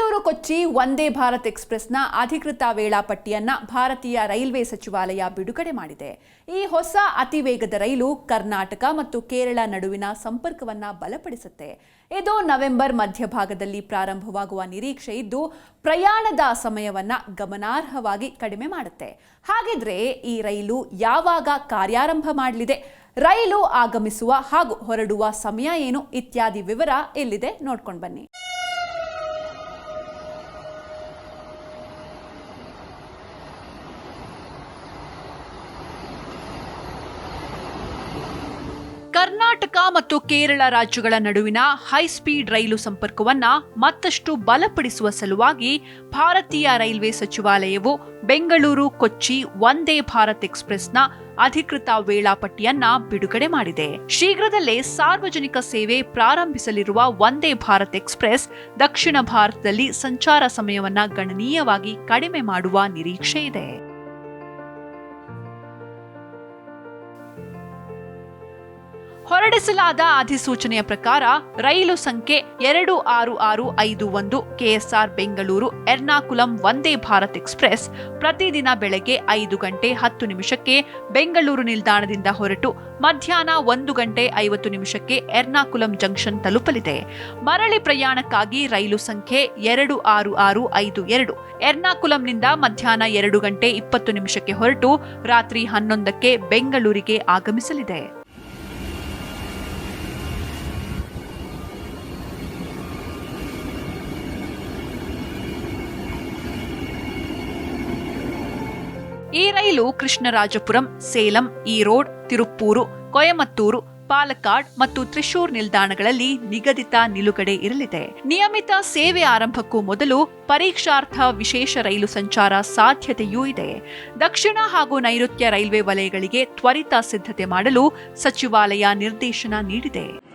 ಬೆಂಗಳೂರು, ಕೊಚ್ಚಿ ವಂದೇ ಭಾರತ್ ಎಕ್ಸ್ಪ್ರೆಸ್ನ ಅಧಿಕೃತ ವೇಳಾಪಟ್ಟಿಯನ್ನ ಭಾರತೀಯ ರೈಲ್ವೆ ಸಚಿವಾಲಯ ಬಿಡುಗಡೆ ಮಾಡಿದೆ. ಈ ಹೊಸ ಅತಿ ವೇಗದ ರೈಲು ಕರ್ನಾಟಕ ಮತ್ತು ಕೇರಳ ನಡುವಿನ ಸಂಪರ್ಕವನ್ನ ಬಲಪಡಿಸುತ್ತೆ. ಇದು ನವೆಂಬರ್ ಮಧ್ಯಭಾಗದಲ್ಲಿ ಪ್ರಾರಂಭವಾಗುವ ನಿರೀಕ್ಷೆ ಇದ್ದು, ಪ್ರಯಾಣದ ಸಮಯವನ್ನ ಗಮನಾರ್ಹವಾಗಿ ಕಡಿಮೆ ಮಾಡುತ್ತೆ. ಹಾಗಿದ್ರೆ ಈ ರೈಲು ಯಾವಾಗ ಕಾರ್ಯಾರಂಭ ಮಾಡಲಿದೆ, ರೈಲು ಆಗಮಿಸುವ ಹಾಗೂ ಹೊರಡುವ ಸಮಯ ಏನು ಇತ್ಯಾದಿ ವಿವರ ಎಲ್ಲಿದೆ ನೋಡ್ಕೊಂಡು ಬನ್ನಿ. ಕರ್ನಾಟಕ ಮತ್ತು ಕೇರಳ ರಾಜ್ಯಗಳ ನಡುವಿನ ಹೈಸ್ಪೀಡ್ ರೈಲು ಸಂಪರ್ಕವನ್ನ ಮತ್ತಷ್ಟು ಬಲಪಡಿಸುವ ಸಲುವಾಗಿ ಭಾರತೀಯ ರೈಲ್ವೆ ಸಚಿವಾಲಯವು ಬೆಂಗಳೂರು, ಕೊಚ್ಚಿ ವಂದೇ ಭಾರತ್ ಎಕ್ಸ್ಪ್ರೆಸ್ನ ಅಧಿಕೃತ ವೇಳಾಪಟ್ಟಿಯನ್ನ ಬಿಡುಗಡೆ ಮಾಡಿದೆ. ಶೀಘ್ರದಲ್ಲೇ ಸಾರ್ವಜನಿಕ ಸೇವೆ ಪ್ರಾರಂಭಿಸಲಿರುವ ವಂದೇ ಭಾರತ್ ಎಕ್ಸ್ಪ್ರೆಸ್ ದಕ್ಷಿಣ ಭಾರತದಲ್ಲಿ ಸಂಚಾರ ಸಮಯವನ್ನ ಗಣನೀಯವಾಗಿ ಕಡಿಮೆ ಮಾಡುವ ನಿರೀಕ್ಷೆ ಇದೆ. ಹೊರಡಿಸಲಾದ ಅಧಿಸೂಚನೆಯ ಪ್ರಕಾರ ರೈಲು ಸಂಖ್ಯೆ ಎರಡು ಆರು ಆರು ಐದು ಒಂದು ಕೆಎಸ್ಆರ್ ಬೆಂಗಳೂರು, ಎರ್ನಾಕುಲಂ ವಂದೇ ಭಾರತ್ ಎಕ್ಸ್ಪ್ರೆಸ್ ಪ್ರತಿದಿನ ಬೆಳಗ್ಗೆ ಐದು ಗಂಟೆ ಹತ್ತು ನಿಮಿಷಕ್ಕೆ ಬೆಂಗಳೂರು ನಿಲ್ದಾಣದಿಂದ ಹೊರಟು ಮಧ್ಯಾಹ್ನ ಒಂದು ಗಂಟೆ ಐವತ್ತು ನಿಮಿಷಕ್ಕೆ ಎರ್ನಾಕುಲಂ ಜಂಕ್ಷನ್ ತಲುಪಲಿದೆ. ಮರಳಿ ಪ್ರಯಾಣಕ್ಕಾಗಿ ರೈಲು ಸಂಖ್ಯೆ ಎರಡು ಆರು ಆರು ಐದು ಎರಡು. ಎರ್ನಾಕುಲಂನಿಂದ ಮಧ್ಯಾಹ್ನ ಎರಡು ಗಂಟೆ ಇಪ್ಪತ್ತು ನಿಮಿಷಕ್ಕೆ ಹೊರಟು ರಾತ್ರಿ ಹನ್ನೊಂದಕ್ಕೆ ಬೆಂಗಳೂರಿಗೆ ಆಗಮಿಸಲಿದೆ. ಈ ರೈಲು ಕೃಷ್ಣರಾಜಪುರಂ, ಸೇಲಂ, ಈರೋಡ್, ತಿರುಪ್ಪೂರು, ಕೊಯಮತ್ತೂರು, ಪಾಲಕ್ಕಾಡ್ ಮತ್ತು ತ್ರಿಶೂರ್ ನಿಲ್ದಾಣಗಳಲ್ಲಿ ನಿಗದಿತ ನಿಲುಗಡೆ ಇರಲಿದೆ. ನಿಯಮಿತ ಸೇವೆ ಆರಂಭಕ್ಕೂ ಮೊದಲು ಪರೀಕ್ಷಾರ್ಥ ವಿಶೇಷ ರೈಲು ಸಂಚಾರ ಸಾಧ್ಯತೆಯೂ ಇದೆ. ದಕ್ಷಿಣ ಹಾಗೂ ನೈಋತ್ಯ ರೈಲ್ವೆ ವಲಯಗಳಿಗೆ ತ್ವರಿತ ಸಿದ್ಧತೆ ಮಾಡಲು ಸಚಿವಾಲಯ ನಿರ್ದೇಶನ ನೀಡಿದೆ.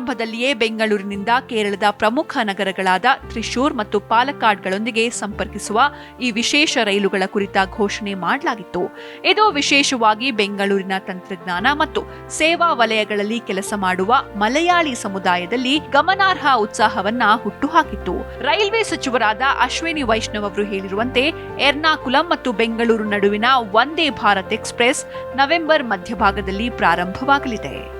ಆರಂಭದಲ್ಲಿಯೇ ಬೆಂಗಳೂರಿನಿಂದ ಕೇರಳದ ಪ್ರಮುಖ ನಗರಗಳಾದ ತ್ರಿಶೂರ್ ಮತ್ತು ಪಾಲಕ್ಕಾಡ್ಗಳೊಂದಿಗೆ ಸಂಪರ್ಕಿಸುವ ಈ ವಿಶೇಷ ರೈಲುಗಳ ಕುರಿತ ಘೋಷಣೆ ಮಾಡಲಾಗಿತ್ತು. ಇದು ವಿಶೇಷವಾಗಿ ಬೆಂಗಳೂರಿನ ತಂತ್ರಜ್ಞಾನ ಮತ್ತು ಸೇವಾ ವಲಯಗಳಲ್ಲಿ ಕೆಲಸ ಮಾಡುವ ಮಲಯಾಳಿ ಸಮುದಾಯದಲ್ಲಿ ಗಮನಾರ್ಹ ಉತ್ಸಾಹವನ್ನ ಹುಟ್ಟುಹಾಕಿತ್ತು. ರೈಲ್ವೆ ಸಚಿವರಾದ ಅಶ್ವಿನಿ ವೈಷ್ಣವ್ ಅವರು ಹೇಳಿರುವಂತೆ, ಎರ್ನಾಕುಲಂ ಮತ್ತು ಬೆಂಗಳೂರು ನಡುವಿನ ವಂದೇ ಭಾರತ್ ಎಕ್ಸ್ಪ್ರೆಸ್ ನವೆಂಬರ್ ಮಧ್ಯಭಾಗದಲ್ಲಿ ಪ್ರಾರಂಭವಾಗಲಿದೆ.